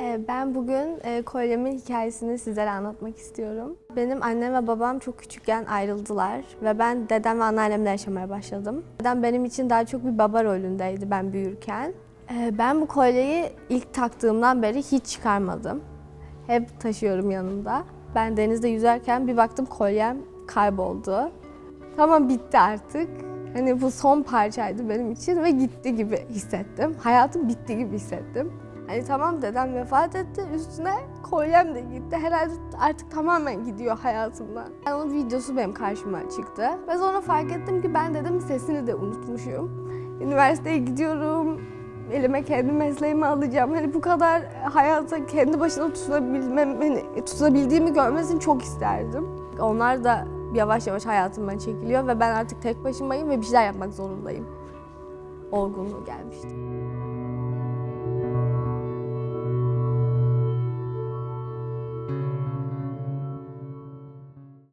Ee, Ben bugün e, kolyemin hikayesini sizlere anlatmak istiyorum. Benim annem ve babam çok küçükken ayrıldılar ve ben dedem ve anneannemle yaşamaya başladım. Dedem benim için daha çok bir baba rolündeydi ben büyürken. Ee, Ben bu kolyeyi ilk taktığımdan beri hiç çıkarmadım. Hep taşıyorum yanımda. Ben denizde yüzerken bir baktım kolyem kayboldu. Tamam bitti artık. Hani bu son parçaydı benim için ve gitti gibi hissettim. Hayatım bitti gibi hissettim. Hani tamam dedem vefat etti üstüne kolyem de gitti. Herhalde artık tamamen gidiyor hayatımdan. Yani onun videosu benim karşıma çıktı. Ve sonra fark ettim ki ben dedemin sesini de unutmuşum. Üniversiteye gidiyorum. Elime kendi mesleğimi alacağım. Hani bu kadar hayata kendi başına tutunabilmem, hani tutunabildiğimi görmesini çok isterdim. Onlar da yavaş yavaş hayatımdan çekiliyor ve ben artık tek başımayım ve bir şeyler yapmak zorundayım. Olgunluğu gelmişti.